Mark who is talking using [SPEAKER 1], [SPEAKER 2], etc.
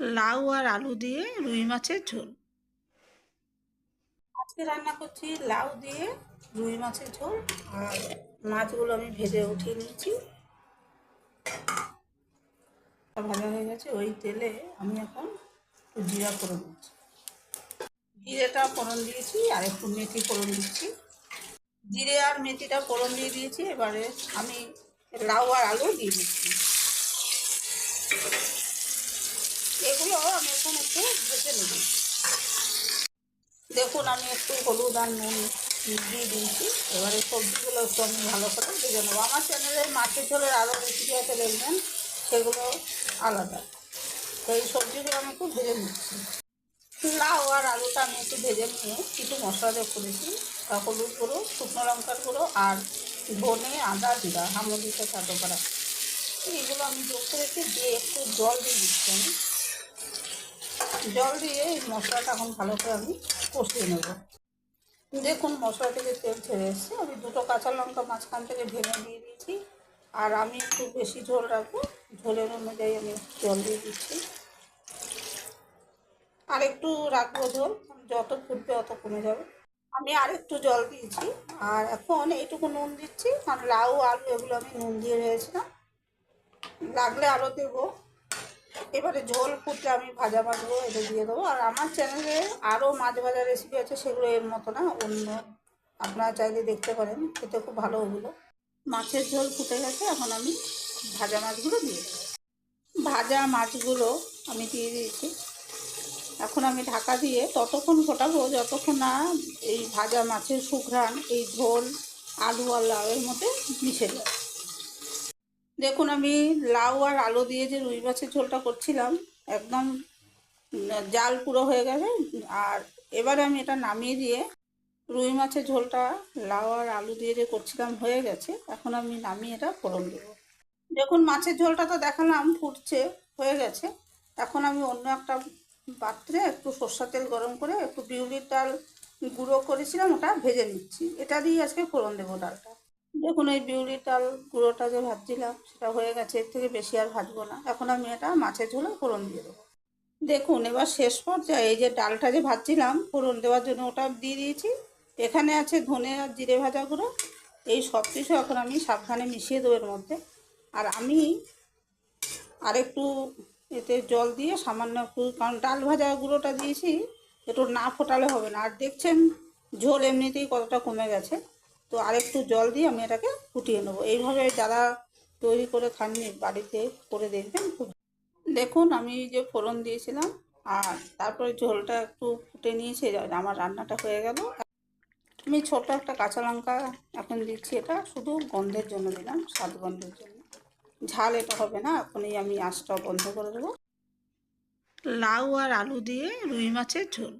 [SPEAKER 1] লাউ আর আলু দিয়ে রুই মাছের ঝোল। আজকে রান্না করছি লাউ দিয়ে রুই মাছের ঝোল, আর মাছগুলো আমি ভেজে উঠিয়ে নিয়েছি। ভাজা হয়ে গেছে, ওই তেলে আমি এখন একটু জিরা ফোড়ন দিচ্ছি। জিরেটা ফোড়ন দিয়েছি, আর একটু মেথি ফোড়ন দিচ্ছি। জিরে আর মেথিটা ফোড়ন দিয়ে দিয়েছি, এবারে আমি লাউ আর আলু দিয়ে দিচ্ছি। আমি এখন একটু ভেজে নেব। দেখুন, আমি একটু হলুদ আর নুন দিয়ে দিয়েছি। এবারে সবজিগুলো একটু আমি ভালো করে ভেজে নেব। আমার চ্যানেলের মাছের ঝোলের আরও রেসিপি আছে, দেখবেন, সেগুলো আলাদা। তো এই সবজিগুলো আমি একটু ভেজে নিচ্ছি। লাউ আর আলুটা আমি একটু ভেজে নিয়ে কিছু মশলা দিয়ে করেছি। হলুদ গুঁড়ো, শুকনো লঙ্কার গুঁড়ো আর ধনে, আদা, জিরা হামদিতে চাটো করা। এইগুলো আমি যোগ করেছি, দিয়ে একটু জল দিয়ে দিচ্ছি আমি। জল দিয়ে এই মশলাটা এখন ভালো করে আমি কষিয়ে নেব। দেখুন মশলা থেকে তেল ছেড়ে এসছে, আমি দুটো কাঁচা লঙ্কা মাঝখান থেকে ভেঙে দিয়ে দিয়েছি। আর আমি একটু বেশি ঝোল রাখব, ঝোলের অনুযায়ী আমি জল দিয়ে দিচ্ছি। আর একটু রাখব ঝোল, যত ফুটবে অত কমে যাবে। আমি আর একটু জল দিয়েছি, আর এখন এইটুকু নুন দিচ্ছি। কারণ লাউ, আলু, এগুলো আমি নুন দিয়ে রয়েছিলাম লাগলে আরও দেবো। এবারে ঝোল ফুটলে আমি ভাজা মাছগুলো এটা দিয়ে দেবো। আর আমার চ্যানেলে আরও মাছ ভাজা রেসিপি আছে, সেগুলো এর মতো না, অন্য আপনারা চাইলে দেখতে পারেন, খেতে খুব ভালো ওগুলো। মাছের ঝোল ফুটে গেছে, এখন আমি ভাজা মাছগুলো দিয়ে ভাজা মাছগুলো আমি দিয়ে দিয়েছি। এখন আমি ঢাকা দিয়ে ততক্ষণ ফোটাবো, যতক্ষণ না এই ভাজা মাছের শুকরান, এই ঝোল, আলু আর লাউয়ের মধ্যে মিশে যায়। দেখুন, আমি লাউ আর আলু দিয়ে যে রুই মাছের ঝোলটা করছিলাম, একদম জাল পুরো হয়ে গেছে। আর এবারে আমি এটা নামিয়ে দিয়ে রুই মাছের ঝোলটা, লাউ আর আলু দিয়ে যে করছিলাম হয়ে গেছে। এখন আমি নামিয়ে এটা ফোড়ন দেবো। দেখুন, মাছের ঝোলটা তো দেখালাম, ফুটছে, হয়ে গেছে। এখন আমি অন্য একটা পাত্রে একটু সর্ষা তেল গরম করে একটু বিউলির ডাল গুঁড়ো করেছিলাম, ওটা ভেজে নিচ্ছি। এটা দিয়ে আজকে ফোড়ন দেবো ডালটা। দেখুন এই বিউলির ডাল গুঁড়োটা যে ভাজছিলাম, সেটা হয়ে গেছে, এর থেকে বেশি আর ভাজবো না। এখন আমি এটা মাছের ঝোলে ফোড়ন দিয়ে দেবো। দেখুন, এবার শেষ পর্যায়ে এই যে ডালটা যে ভাজছিলাম, ফোড়ন দেওয়ার জন্য ওটা দিয়ে দিয়েছি। এখানে আছে ধনে আর জিরে ভাজা গুঁড়ো। এই সব কিছু এখন আমি সাবধানে মিশিয়ে দেবো এর মধ্যে। আর আমি আর একটু এতে জল দিয়ে সামান্য একটু, কারণ ডাল ভাজা গুঁড়োটা দিয়েছি, একটু না ফোটালে হবে না। আর দেখছেন, ঝোল এমনিতেই কতটা কমে গেছে। তো আরেকটু জল দিয়ে আমি এটাকে ফুটিয়ে নেব। এইভাবে যারা তৈরি করে খাননি বাড়িতে করে দেখবেন খুব দেখুন, আমি যে ফোড়ন দিয়েছিলাম আর তারপরে ঝোলটা একটু ফুটে নিয়েছে, আমার রান্নাটা হয়ে গেল। আমি ছোট একটা কাঁচা লঙ্কা এখন দিচ্ছি এটা, শুধু গন্ধের জন্য দিলাম, স্বাদ গন্ধের জন্য। ঝাল এটা হবে না, এখনই আমি আঁচটা বন্ধ করে দেবো। লাউ আর আলু দিয়ে রুই মাছের ঝোল।